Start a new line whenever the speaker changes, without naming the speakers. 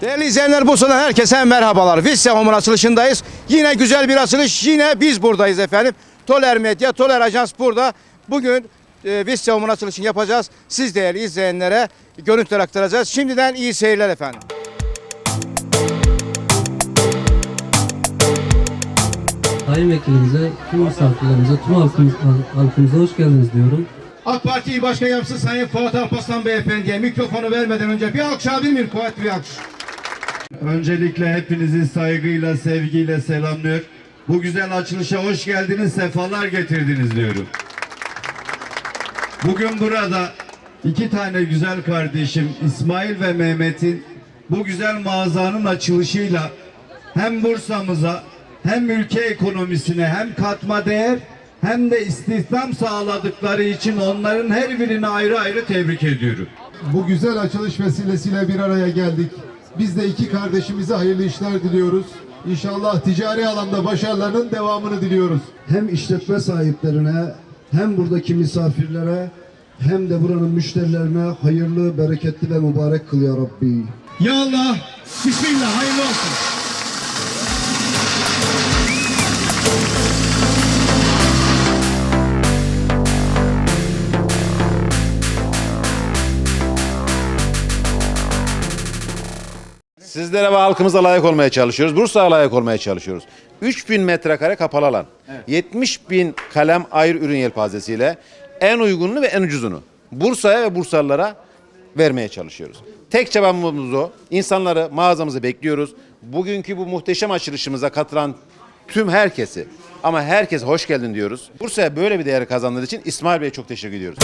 Değerli izleyenler Bursa'dan herkese merhabalar. Visse Home'un açılışındayız. Yine güzel bir açılış. Yine biz buradayız efendim. Toler Medya, Toler Ajans burada. Bugün e, Visse Home'un açılışını yapacağız. Siz değerli izleyenlere görüntüler aktaracağız. Şimdiden iyi seyirler efendim.
Sayın vekilimize, tüm misafirlerimize, tüm halkımız, halkımıza hoş geldiniz diyorum.
AK Parti Başkan Yardımcısı Sayın Fuat Alparslan Beyefendi'ye mikrofonu vermeden önce bir alkış alabilir miyim? Kuvvetli bir alkış.
Öncelikle hepinizi saygıyla, sevgiyle selamlıyor. Bu güzel açılışa hoş geldiniz, sefalar getirdiniz diyorum. Bugün burada iki tane güzel kardeşim İsmail ve Mehmet'in bu güzel mağazanın açılışıyla hem Bursa'mıza hem ülke ekonomisine hem katma değer hem de istihdam sağladıkları için onların her birini ayrı ayrı tebrik ediyorum.
Bu güzel açılış vesilesiyle bir araya geldik. Biz de iki kardeşimize hayırlı işler diliyoruz. İnşallah ticari alanda başarılarının devamını diliyoruz.
hem işletme sahiplerine hem buradaki misafirlere hem de buranın müşterilerine hayırlı, bereketli ve mübarek kıl ya Rabbi.
Ya Allah, Bismillah, hayırlı olsun.
Sizlere ve halkımıza layık olmaya çalışıyoruz. Bursa'ya layık olmaya çalışıyoruz. 3000 metrekare kapalı alan. 70 bin kalem ayrı ürün yelpazesiyle en uygununu ve en ucuzunu Bursa'ya ve Bursalılara vermeye çalışıyoruz. Tek çabamız o. İnsanları mağazamızı bekliyoruz. Bugünkü bu muhteşem açılışımıza katılan tüm herkesi ama herkese hoş geldin diyoruz. Bursa'ya böyle bir değer kazandığı için İsmail Bey'e çok teşekkür ediyoruz.